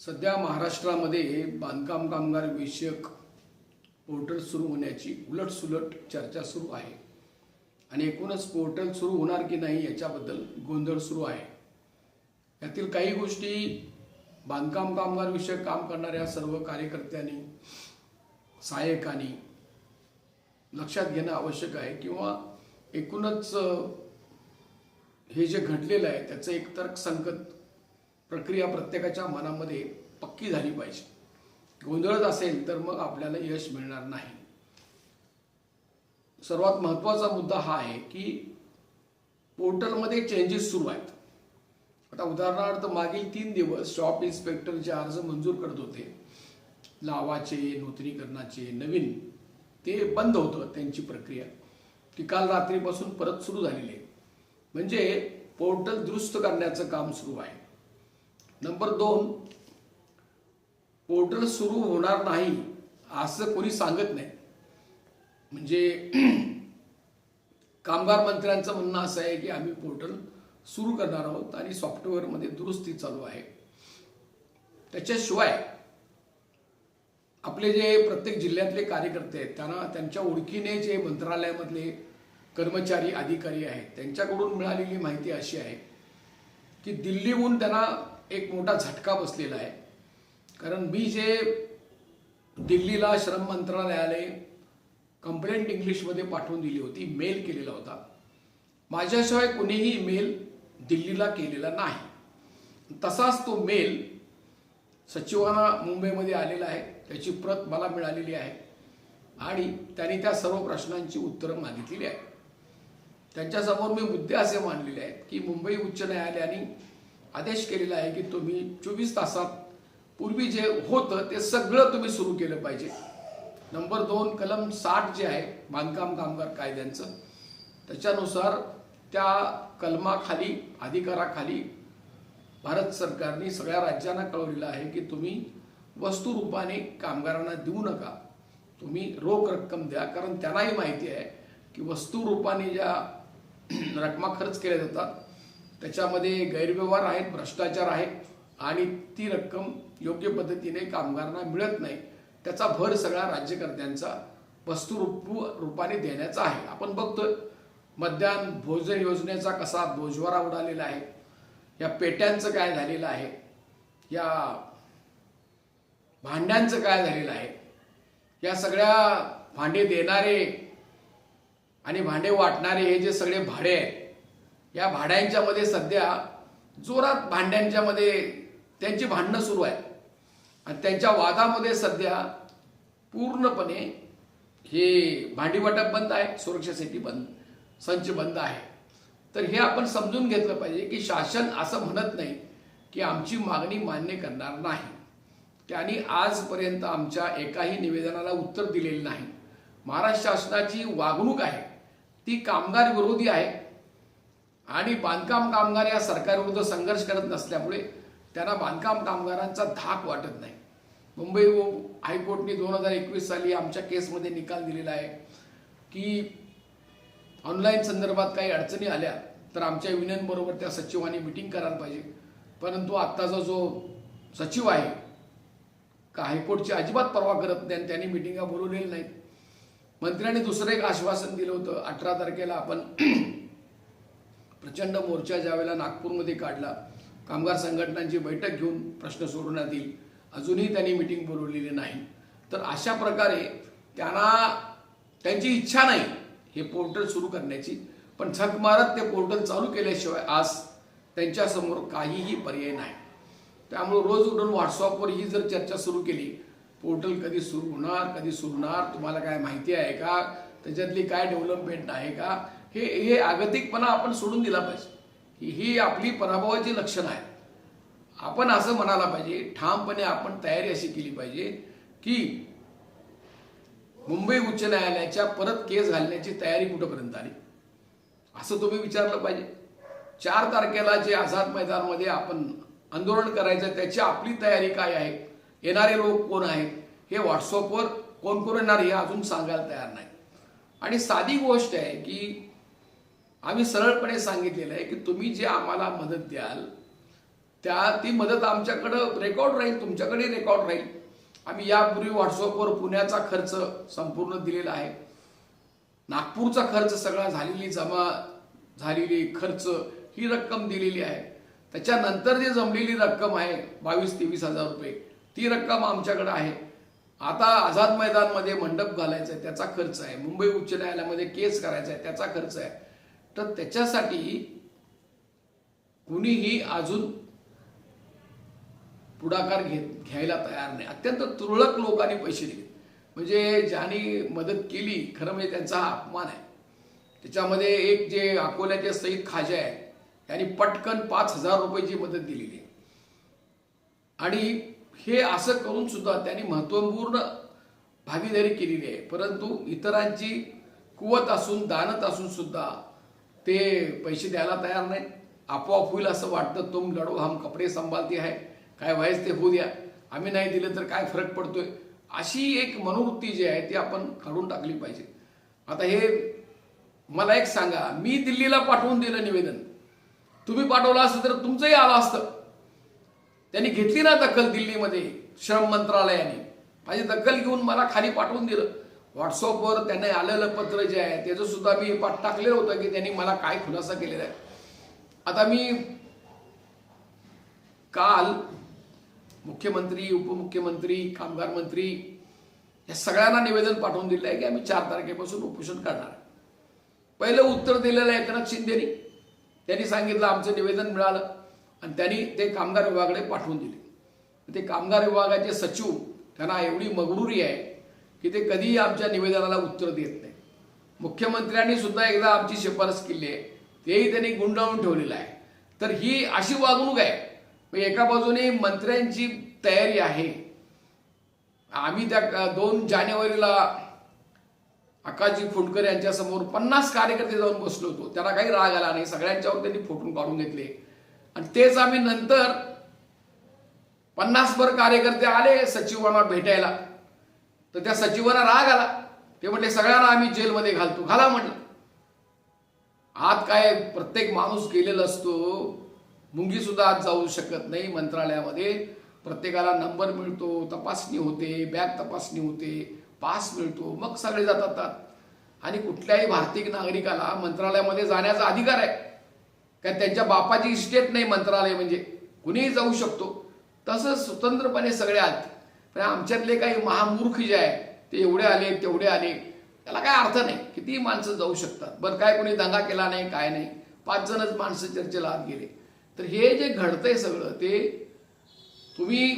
सध्या महाराष्ट्रामध्ये बांधकाम कामगार विषयक पोर्टल सुरू होण्याची उलटसुलट चर्चा सुरू आहे. आणि एकूणच पोर्टल सुरू होणार की नाही याच्याबद्दल गोंधळ सुरू आहे. यातील काही गोष्टी बांधकाम कामगार विषयक काम करणाऱ्या सर्व कार्यकर्त्यांनी सहाय्यकांनी लक्षात घेणं आवश्यक आहे किंवा एकूणच हे जे घडलेलं आहे त्याचं एक तर्कसंगत प्रक्रिया प्रत्येकाच्या मनामध्ये पक्की झाली पाहिजे. गोंधळत असेल तर मग आपल्याला यश मिळणार नाही. सर्वात महत्त्वाचा मुद्दा हा आहे की पोर्टलमध्ये चेंजेस सुरू आहेत. आता उदाहरणार्थ मागील तीन दिवस शॉप इन्स्पेक्टरचे अर्ज मंजूर करत होते लावाचे नूतनीकरणाचे नवीन ते बंद होतं त्यांची प्रक्रिया. ती काल रात्रीपासून परत सुरू झालेली आहे. म्हणजे पोर्टल दुरुस्त करण्याचं काम सुरू आहे. नंबर दोन पोर्टल सुरू होणार नाही असं कोणी सांगत नाही. म्हणजे कामगार मंत्र्यांचं म्हणणं असं आहे की आम्ही पोर्टल सुरू करणार आहोत आणि सॉफ्टवेअरमध्ये दुरुस्ती चालू आहे. त्याच्याशिवाय आपले जे प्रत्येक जिल्ह्यातले कार्यकर्ते आहेत त्यांना त्यांच्या ओळखीने जे मंत्रालयामधले कर्मचारी अधिकारी आहेत त्यांच्याकडून मिळालेली माहिती अशी आहे की दिल्लीहून त्यांना एक मोठा झटका बसलेला आहे. कारण मी जे दिल्लीला श्रम मंत्रालयाने कंप्लेंट इंग्लिशमध्ये पाठवून दिली होती मेल केलेला होता. माझ्याशिवाय कोणीही मेल दिल्लीला केलेला नाही. तसाच तो मेल सचिवांना मुंबईमध्ये आलेला आहे. त्याची प्रत मला मिळालेली आहे. आणि त्यांनी त्या सर्व प्रश्नांची उत्तरं मागितलेली आहेत. त्यांच्यासमोर मी मुद्दे असे मांडलेले आहेत की मुंबई उच्च न्यायालयाने आदेश केलेला आहे की तुम्ही चोवीस तासात पूर्वी जे होतं ते सगळं तुम्ही सुरू केलं पाहिजे. नंबर दोन कलम साठ जे आहे बांधकाम कामगार कायद्यांचं त्याच्यानुसार त्या कलमाखाली अधिकाराखाली भारत सरकारने सगळ्या राज्यांना कळवलेलं आहे की तुम्ही वस्तुरूपाने कामगारांना देऊ नका. तुम्ही रोख रक्कम द्या कारण त्यांनाही माहिती आहे की वस्तुरूपाने ज्या रकमा खर्च केल्या जातात त्याच्यामध्ये गैरव्यवहार आहेत भ्रष्टाचार आहे आणि ती रक्कम योग्य पद्धतीने कामगारांना मिळत नाही. त्याचा भर सगळ्या राज्यकर्त्यांचा वस्तुरूप रूपाने देण्याचा आहे. आपण बघतोय मध्यान्ह भोजन योजनेचा कसा बोजवारा उडालेला आहे या पेट्यांचं काय झालेलं आहे या भांड्यांचं काय झालेलं आहे या सगळ्या भांडे देणारे आणि भांडे वाटणारे हे जे सगळे भाडे आहेत या भाड्यांच्यामध्ये सध्या जोरात भांड्यांच्या मध्ये त्यांची भांडणं सुरू आहे आणि त्यांच्या वादामध्ये सध्या पूर्णपणे हे भांडीवाटप बंद आहे सुरक्षेसाठी बंद संच बंद आहे. तर हे आपण समजून घेतलं पाहिजे की शासन असं म्हणत नाही की आमची मागणी मान्य करणार नाही. त्यांनी आजपर्यंत आमच्या एकाही निवेदनाला उत्तर दिलेलं नाही. महाराष्ट्र शासनाची वागणूक आहे ती कामगार विरोधी आहे. आणि बांधकाम कामगार या सरकारविरुद्ध संघर्ष करत नसल्यामुळे त्यांना बांधकाम कामगारांचा धाक वाटत नाही. मुंबई हायकोर्टने दोन हजार एकवीस साली आमच्या केसमध्ये निकाल दिलेला आहे की ऑनलाईन संदर्भात काही अडचणी आल्या तर आमच्या युनियनबरोबर त्या सचिवांनी मिटिंग करायला पाहिजे. परंतु आत्ताचा जो सचिव आहे का हायकोर्टची अजिबात परवा करत नाही आणि त्यांनी मिटिंगा बोलवलेल्या नाहीत. मंत्र्यांनी दुसरं एक आश्वासन दिलं होतं अठरा तारखेला आपण प्रचंड मोर्चा ज्यावेळेला नागपूरमध्ये काढला कामगार संघटनांची बैठक घेऊन प्रश्न सोडवण्यात येईल. अजूनही त्यांनी मिटिंग बोलवलेली नाही. तर अशा प्रकारे त्यांना त्यांची इच्छा नाही हे पोर्टल सुरू करण्याची पण झक मारत ते पोर्टल चालू केल्याशिवाय आज त्यांच्यासमोर काहीही पर्याय नाही. त्यामुळे रोज उठून व्हॉट्सअपवर ही जर चर्चा सुरू केली पोर्टल कधी सुरू होणार कधी सुरू होणार तुम्हाला काय माहिती आहे का? त्याच्यातली काय डेव्हलपमेंट आहे का? हे हे अगतिकपणा आपण सोडून दिला पाहिजे. ही ही आपली पराभवाची लक्षणं आहेत. आपण असं म्हणायला पाहिजे ठामपणे आपण तयारी अशी केली पाहिजे की मुंबई उच्च न्यायालयाच्या परत केस घालण्याची तयारी कुठंपर्यंत आली? असं तुम्ही विचारलं पाहिजे. चार तारखेला जे आझाद मैदानमध्ये आपण आंदोलन करायचं त्याची आपली तयारी काय आहे? येणारे लोक कोण आहेत? हे व्हॉट्सअपवर कोण कोण येणार हे अजून सांगायला तयार नाही. आणि साधी गोष्ट आहे की आम्ही सरळपणे सांगितलेलं आहे की तुम्ही जे आम्हाला मदत द्याल त्या ती मदत आमच्याकडं रेकॉर्ड राहील तुमच्याकडे रेकॉर्ड राहील. आम्ही यापूर्वी व्हॉट्सअपवर पुण्याचा खर्च संपूर्ण दिलेला आहे. नागपूरचा खर्च सगळा झालेली जमा झालेली खर्च ही रक्कम दिलेली आहे. त्याच्यानंतर जी जमलेली रक्कम आहे बावीस तेवीस हजार रुपये ती रक्कम आमच्याकडे आहे. आता आझाद मैदानमध्ये मंडप घालायचा आहे त्याचा खर्च आहे. मुंबई उच्च न्यायालयामध्ये केस करायचा आहे त्याचा खर्च आहे. तर त्याच्यासाठी कुणीही अजून पुढाकार घेत घ्यायला तयार नाही. अत्यंत तुरळक लोकांनी पैसे दिले. म्हणजे ज्यांनी मदत केली खरं म्हणजे त्यांचा हा अपमान आहे. त्याच्यामध्ये एक जे अकोल्याचे सईद खाजे आहे त्यांनी पटकन पाच हजार रुपयाची मदत दिलेली आहे. आणि हे असं करून सुद्धा त्यांनी महत्त्वपूर्ण भागीदारी केलेली आहे. परंतु इतरांची कुवत असून दानत असून सुद्धा ते पैसे द्यायला तयार नाहीत आपोआप होईल असं वाटतं तुम लढो हम कपडे संभालते आहे काय व्हायच ते होऊ द्या. आम्ही नाही दिलं तर काय फरक पडतोय? अशी एक मनोवृत्ती जी आहे ती आपण काढून टाकली पाहिजे. आता हे मला एक सांगा मी दिल्लीला पाठवून दिलं निवेदन. तुम्ही पाठवलं असतं तर तुमचंही आलं असतं. त्यांनी घेतली ना दखल दिल्लीमध्ये श्रम मंत्रालयाने. माझी दखल घेऊन मला खाली पाठवून दिलं. व्हॉट्सअपवर त्यांना आलेलं पत्र जे आहे त्याचं सुद्धा मी पाठ टाकलेलं होतं की त्यांनी मला काय खुलासा केलेला आहे. आता मी काल मुख्यमंत्री उपमुख्यमंत्री कामगार मंत्री या सगळ्यांना निवेदन पाठवून दिलं आहे की आम्ही चार तारखेपासून उपोषण करणार पहिलं उत्तर दिलेलं आहे एकनाथ शिंदेनी. त्यांनी सांगितलं आमचं निवेदन मिळालं आणि त्यांनी ते कामगार विभागाकडे पाठवून दिले. ते कामगार विभागाचे सचिव त्यांना एवढी मगरुरी आहे की ते कधीही आमच्या निवेदनाला उत्तर देत नाही. मुख्यमंत्र्यांनी सुद्धा एकदा आमची शिफारस केली आहे. तेही त्यांनी गुंडाळून ठेवलेलं आहे. तर ही अशी वागणूक आहे. म्हणजे एका बाजूने मंत्र्यांची तयारी आहे. आम्ही त्या दोन जानेवारीला आकाशजी फुंडकर यांच्या समोर पन्नास कार्यकर्ते जाऊन बसलो होतो. त्यांना काही राग आला नाही. सगळ्यांच्यावर त्यांनी फोटून काढून घेतले. आणि तेच आम्ही नंतर पन्नासभर कार्यकर्ते आले सचिवांना भेटायला. तर त्या सचिवांना राग आला. ते म्हटले सगळ्यांना आम्ही जेलमध्ये घालतो. घाला म्हटलं. आत काय प्रत्येक माणूस गेलेला असतो. मुंगी सुद्धा आत जाऊ शकत नाही मंत्रालयामध्ये. प्रत्येकाला नंबर मिळतो तपासणी होते बॅग तपासणी होते पास मिळतो मग सगळे जातात आणि कुठल्याही भारतीय नागरिकाला मंत्रालयामध्ये जाण्याचा अधिकार आहे. काय त्यांच्या बापाची इस्टेट नाही मंत्रालय म्हणजे. कुणीही जाऊ शकतो. तसं स्वतंत्रपणे सगळे आत. पण आमच्यातले काही महामूर्ख जे आहे ते एवढे आले तेवढे आले. त्याला काय अर्थ नाही. कितीही माणसं जाऊ शकतात. बरं काय कोणी दंगा केला नाही काय नाही. पाच जणच माणसं चर्चेला आत गेले. तर हे जे घडतंय सगळं ते तुम्ही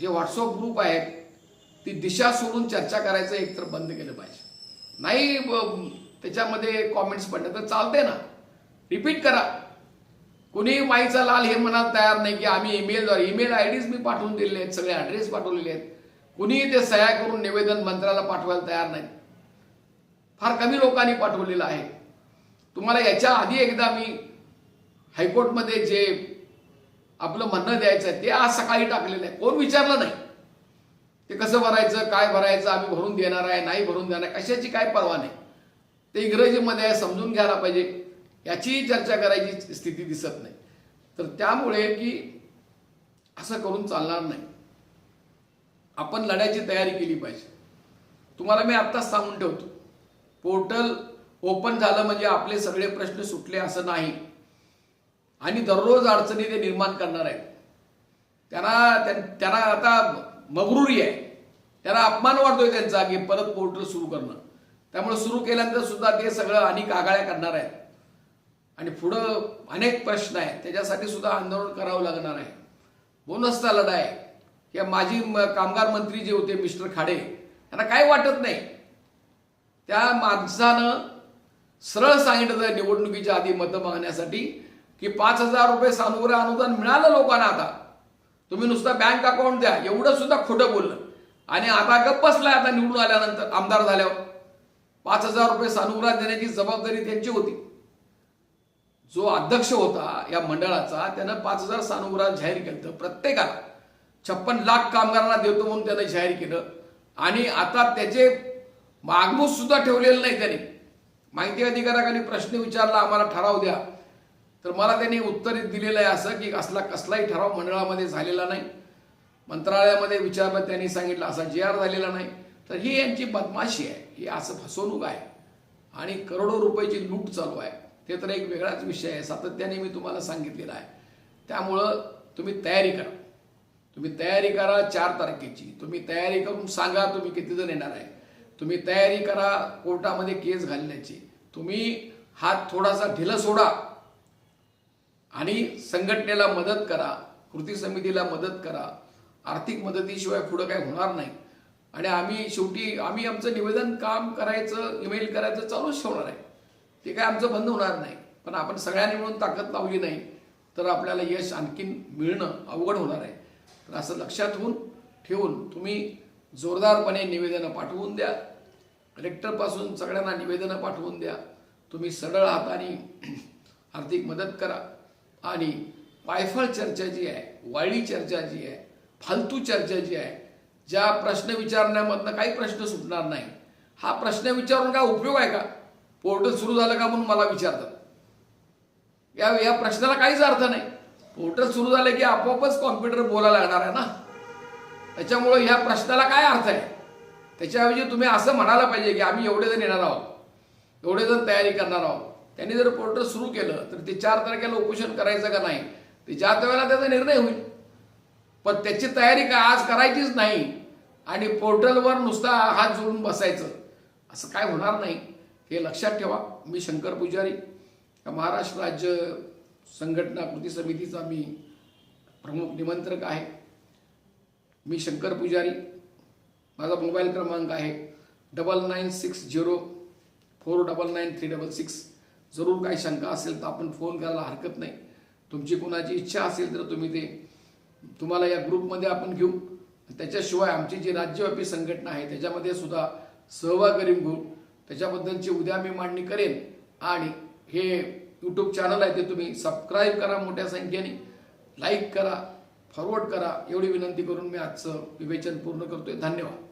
जे व्हॉट्सअप ग्रुप आहेत ती दिशा सोडून चर्चा करायचं एकतर बंद केलं पाहिजे. नाही त्याच्यामध्ये कॉमेंट्स पडलं तर चालते ना. रिपीट करा. कुणी माईचा लाल हे म्हणायला तयार नाही की आम्ही ईमेलद्वारे ईमेल आय डीज मी पाठवून दिलेले आहेत सगळे ॲड्रेस पाठवलेले आहेत. कुणीही ते सह्या करून निवेदन मंत्र्याला पाठवायला तयार नाही. फार कमी लोकांनी पाठवलेलं आहे. तुम्हाला याच्या आधी एकदा मी हायकोर्टमध्ये जे आपलं म्हणणं द्यायचं आहे ते आज सकाळी टाकलेलं आहे. कोण विचारलं नाही. ते कसं भरायचं काय भरायचं आम्ही भरून देणार आहे नाही भरून देणार आहे, कशाची काय परवा नाही. ते इंग्रजीमध्ये आहे समजून घ्यायला पाहिजे. याची चर्चा करायची स्थिती दिसत नाही. तर त्यामुळे की असं करून चालणार नाही. आपण लढायची तयारी केली पाहिजे. तुम्हाला मी आत्ताच सांगून ठेवतो. पोर्टल ओपन झालं म्हणजे आपले सगळे प्रश्न सुटले असं नाही. आणि दररोज अडचणी ते निर्माण करणार आहेत. त्यांना त्यां- त्यांना आता मगरुरी आहे. त्यांना अपमान वाटतोय त्यांचा की परत पोर्टल सुरू करणं. त्यामुळे सुरू केल्यानंतर सुद्धा ते सगळं आणि कागाळ्या करणार आहेत. आणि पुढं अनेक प्रश्न आहेत. त्याच्यासाठी सुद्धा आंदोलन करावं लागणार आहे. बोनसचा लढा आहे या माजी म- कामगार मंत्री जे होते मिस्टर खाडे यांना काय वाटत नाही? त्या माणसानं सरळ सांगितलं निवडणुकीच्या आधी मतं मागण्यासाठी की पाच हजार रुपये सानुग्रह अनुदान मिळालं लोकांना आता. तुम्ही नुसता बँक अकाउंट द्या. एवढं सुद्धा खोटं बोललं. आणि आता गप्प बसलाय आता निवडून आल्यानंतर आमदार झाल्यावर. पाच हजार रुपये सानुग्रह देण्याची जबाबदारी त्यांची होती. जो अध्यक्ष होता या मंडळाचा त्यानं पाच हजार सानुग्रह जाहीर केलं तर प्रत्येकाला. छप्पन लाख कामगारांना देतो म्हणून त्यानं जाहीर केलं. आणि आता त्याचे मागमूस सुद्धा ठेवलेलं नाही त्याने. माहिती अधिकाराखाली प्रश्न विचारला आम्हाला ठराव द्या. तर मला त्यांनी उत्तर दिलेलं आहे असं की असला कसलाही ठराव मंडळामध्ये झालेला नाही. मंत्रालयामध्ये विचारलं त्यांनी सांगितलं असा जे आर झालेला नाही. तर ही यांची बदमाशी आहे. ही असं फसवणूक आहे. आणि करोडो रुपयाची लूट चालू आहे. ते तर एक वेगळाच विषय आहे. सातत्याने मी तुम्हाला सांगितलेला आहे. त्यामुळं तुम्ही तयारी करा. तुम्ही तयारी करा चार तारखेची. तुम्ही तयारी करून सांगा तुम्ही किती जण येणार आहे. तुम्ही तयारी करा कोर्टामध्ये केस घालण्याची. तुम्ही हात थोडासा ढिलं सोडा आणि संघटनेला मदत करा कृती समितीला मदत करा. आर्थिक मदतीशिवाय पुढं काय होणार नाही. आणि आम्ही शेवटी आम्ही आमचं निवेदन काम करायचं ईमेल करायचं चालूच ठेवणार आहे. ते काय आमचं बंद होणार नाही. पण आपण सगळ्यांनी मिळून ताकद लावली नाही तर आपल्याला यश आणखीन मिळणं अवघड होणार आहे. तर असं लक्षात होऊन ठेवून तुम्ही जोरदारपणे निवेदनं पाठवून द्या. कलेक्टरपासून सगळ्यांना निवेदनं पाठवून द्या. तुम्ही सरळ हाताने आर्थिक मदत करा. आणि पायफळ चर्चा जी आहे वाळी चर्चा जी आहे फालतू चर्चा जी आहे ज्या प्रश्न विचारण्यामधनं काही प्रश्न सुटणार नाही. हा प्रश्न विचारून काय उपयोग आहे का? पोर्टल सुरू झालं का म्हणून मला विचारतात. या या प्रश्नाला काहीच अर्थ नाही. पोर्टल सुरू झालं की आपोआपच कॉम्प्युटर बोलायला लागणार आहे ना. त्याच्यामुळं ह्या प्रश्नाला काय अर्थ आहे? त्याच्याऐवजी तुम्ही असं म्हणायला पाहिजे की आम्ही एवढे जण येणार आहोत. एवढे जण तयारी करणार आहोत. त्यांनी जर पोर्टल सुरू केलं तर ते चार तारखेला उपोषण करायचं का नाही? ते ज्या वेळेला त्याचा निर्णय होईल. पण त्याची तयारी का आज करायचीच नाही आणि पोर्टलवर नुसता हात जोडून बसायचं? असं काय होणार नाही. हे लक्षात ठेवा. मी शंकर पुजारी. महाराष्ट्र राज्य संघटना कृती समितीचा मी प्रमुख निमंत्रक आहे. मी शंकर पुजारी. माझा मोबाईल क्रमांक आहे double nine six zero four double nine three double six. जरूर काही शंका असेल तर आपण फोन करायला हरकत नाही. तुमची कोणाची इच्छा असेल तर तुम्ही ते तुम्हाला या ग्रुपमध्ये आपण घेऊ. त्याच्याशिवाय आमची जी राज्यव्यापी संघटना आहे त्याच्यामध्ये सुद्धा सहभागी घेऊ. त्याच्याबद्दलची उद्या मी मांडणी करेन. आणि हे यूट्यूब चॅनल आहे ते तुम्ही सबस्क्राईब करा मोठ्या संख्येने. लाईक करा फॉरवर्ड करा. एवढी विनंती करून मी आजचं विवेचन पूर्ण करतोय. धन्यवाद.